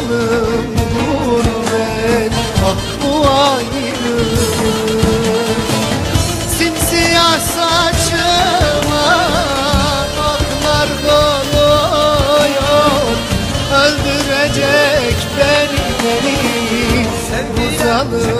Canım gurbet ah bu ayrı Simsiyah saçıma aklar doluyor Öldürecek beni beni Sevdiğim